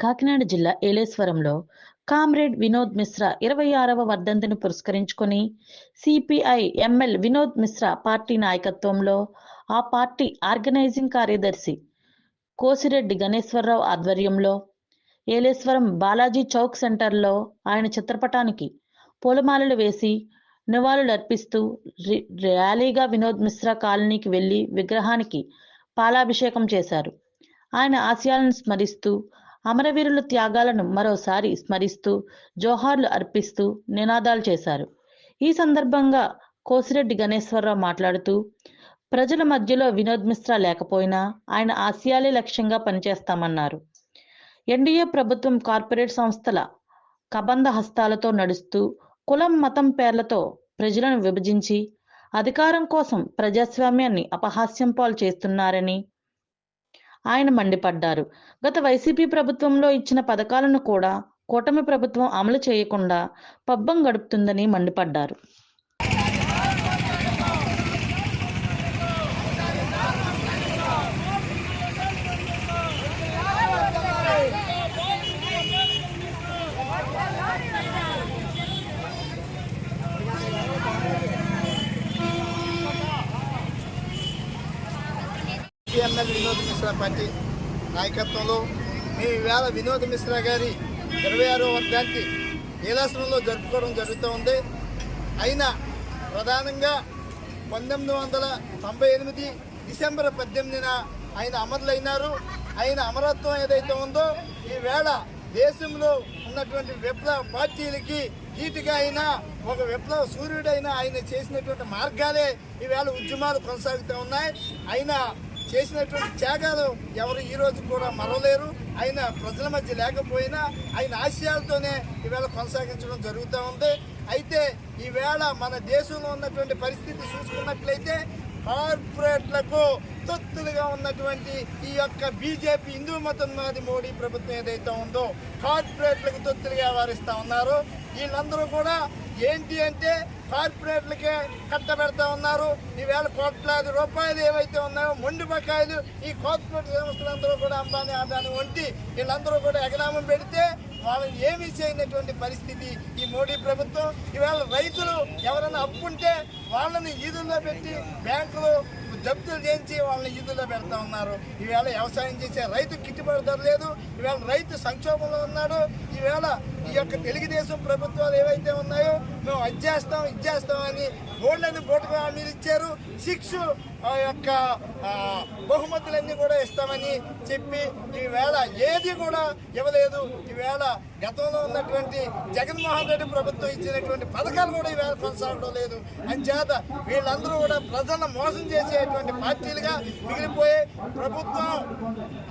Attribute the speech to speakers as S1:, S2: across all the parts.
S1: కాకినాడ జిల్లా ఏలేశ్వరంలో కామ్రేడ్ వినోద్ మిశ్రా ఇరవై ఆరవ వర్ధంతిని పురస్కరించుకొని CPI ML Vinod Mishra party నాయకత్వంలో ఆ పార్టీ ఆర్గనైజింగ్ కార్యదర్శి కోసిరెడ్డి గణేశ్వరరావు ఆధ్వర్యంలో ఏలేశ్వరం బాలాజీ చౌక్ సెంటర్లో ఆయన చిత్రపటానికి పూలమాలలు వేసి నివాళులర్పిస్తూ రి- ర్యాలీగా వినోద్ మిశ్రా కాలనీకి వెళ్ళి విగ్రహానికి పాలాభిషేకం చేశారు. ఆయన ఆశయాలను స్మరిస్తూ అమరవీరుల త్యాగాలను మరోసారి స్మరిస్తూ జోహార్లు అర్పిస్తూ నినాదాలు చేశారు. ఈ సందర్భంగా కోసిరెడ్డి గణేశ్వరరావు మాట్లాడుతూ ప్రజల మధ్యలో వినోద్ మిశ్రా లేకపోయినా ఆయన ఆశయాలే లక్ష్యంగా పనిచేస్తామన్నారు. ఎన్డీఏ ప్రభుత్వం కార్పొరేట్ సంస్థల కబంధ హస్తాలతో నడుస్తూ కులం మతం పేర్లతో ప్రజలను విభజించి అధికారం కోసం ప్రజాస్వామ్యాన్ని అపహాస్యం పాలు చేస్తున్నారని ఆయన మండిపడ్డారు. గత వైసీపీ ప్రభుత్వంలో ఇచ్చిన పథకాలను కూడా కూటమి ప్రభుత్వం అమలు చేయకుండా పబ్బం గడుపుతుందని మండిపడ్డారు.
S2: పిఎంఎల్ వినోద్ మిశ్రా పార్టీ నాయకత్వంలో మేము ఈవేళ వినోద్ మిశ్రా గారి ఇరవై ఆరో వర్గానికి నీలాశ్రంలో జరుపుకోవడం జరుగుతూ ఉంది. అయినా ప్రధానంగా పంతొమ్మిది వందల తొంభై ఎనిమిది డిసెంబర్ పద్దెనిమిదిన ఆయన అమరులైనారు. ఆయన అమరత్వం ఏదైతే ఉందో ఈవేళ దేశంలో ఉన్నటువంటి విప్లవ పార్టీలకి ఈటుగా అయినా ఒక విప్లవ సూర్యుడైన ఆయన చేసినటువంటి మార్గాలే ఈవేళ ఉద్యమాలు కొనసాగుతూ ఉన్నాయి. అయినా చేసినటువంటి త్యాగాలు ఎవరు ఈ రోజు కూడా మరవలేరు. ఆయన ప్రజల మధ్య లేకపోయినా ఆయన ఆశయాలతోనే ఈవేళ కొనసాగించడం జరుగుతూ ఉంది. అయితే ఈవేళ మన దేశంలో ఉన్నటువంటి పరిస్థితి చూసుకున్నట్లయితే కార్పొరేట్లకు తొత్తులుగా ఉన్నటువంటి ఈ యొక్క బీజేపీ హిందూ మతం నాది మోడీ ప్రభుత్వం ఏదైతే ఉందో కార్పొరేట్లకు తొత్తులుగా వ్యవహరిస్తూ ఉన్నారు. వీళ్ళందరూ కూడా ఏంటి అంటే కార్పొరేట్లకే కట్టబెడతా ఉన్నారు. ఈవేళ కోట్లాది రూపాయలు ఏవైతే ఉన్నాయో మొండి బకాయిలు ఈ కార్పొరేట్ సంస్థలందరూ కూడా అంబానీ అదాని వంటి వీళ్ళందరూ కూడా ఎగనామం పెడితే వాళ్ళని ఏమీ చేయనటువంటి పరిస్థితి ఈ మోడీ ప్రభుత్వం. ఈవేళ రైతులు ఎవరైనా అప్పుంటే వాళ్ళని ఈదుల్లో పెట్టి బ్యాంకులు జప్తులు చేయించి వాళ్ళని ఇదుల్లో పెడతా ఉన్నారు. ఈవేళ వ్యవసాయం చేసే రైతు గిట్టుబాటు ధర లేదు. ఈవేళ రైతు సంక్షోభంలో ఉన్నాడు. ఈవేళ ఈ యొక్క తెలుగుదేశం ప్రభుత్వాలు ఏవైతే ఉన్నాయో మేము అది చేస్తాం ఇది చేస్తాం అని బోర్డులన్నీ బోటుగా హామీలు ఇచ్చారు. సిక్స్ ఆ యొక్క బహుమతులన్నీ కూడా ఇస్తామని చెప్పి ఈవేళ ఏది కూడా ఇవ్వలేదు. ఈవేళ గతంలో ఉన్నటువంటి జగన్మోహన్ రెడ్డి ప్రభుత్వం ఇచ్చినటువంటి పథకాలు కూడా ఈవేళ కొనసాగడం లేదు. అంచేత వీళ్ళందరూ కూడా ప్రజలను మోసం ఉన్నటువంటి పార్టీలుగా మిగిలిపోయి ప్రభుత్వం.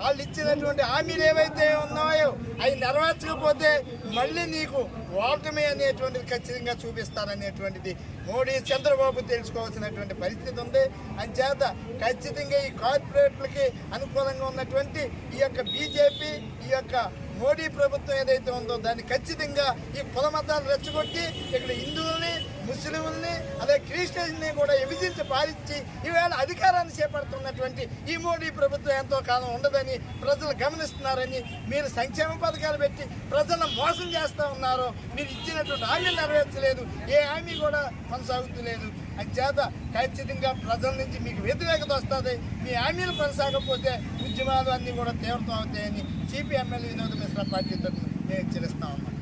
S2: వాళ్ళు ఇచ్చినటువంటి హామీలు ఏవైతే ఉన్నాయో అవి నెరవేర్చకపోతే మళ్ళీ నీకు ఓటమి అనేటువంటిది ఖచ్చితంగా చూపిస్తారనేటువంటిది మోడీ చంద్రబాబు తెలుసుకోవాల్సినటువంటి పరిస్థితి ఉంది. అంచేత ఖచ్చితంగా ఈ కార్పొరేట్లకి అనుకూలంగా ఉన్నటువంటి ఈ యొక్క బీజేపీ ఈ యొక్క మోడీ ప్రభుత్వం ఏదైతే ఉందో దాన్ని ఖచ్చితంగా ఈ కుల మతాలు రెచ్చగొట్టి ఇక్కడ హిందువుల్ని ముస్లింల్ని అదే క్రిస్టియన్స్ని కూడా విభజించి పాలించి ఈవేళ అధికారాన్ని చేపడుతున్నటువంటి ఈ మోడీ ప్రభుత్వం ఎంతో కాలం ఉండదని ప్రజలు గమనిస్తున్నారని మీరు సంక్షేమ పథకాలు పెట్టి ప్రజలను మోసం చేస్తూ ఉన్నారు. మీరు ఇచ్చినటువంటి హామీలు నెరవేర్చలేదు. ఏ హామీ కూడా కొనసాగుతులేదు. అంచేత ఖచ్చితంగా ప్రజల నుంచి మీకు వ్యతిరేకత వస్తుంది. మీ హామీలు కొనసాగకపోతే ఉద్యమాలు అన్నీ కూడా తీవ్రతం అవుతాయని సిపిఎంఎల్ వినోద మిశ్రా పార్టీ తరఫున మేము హెచ్చరిస్తా ఉన్నాం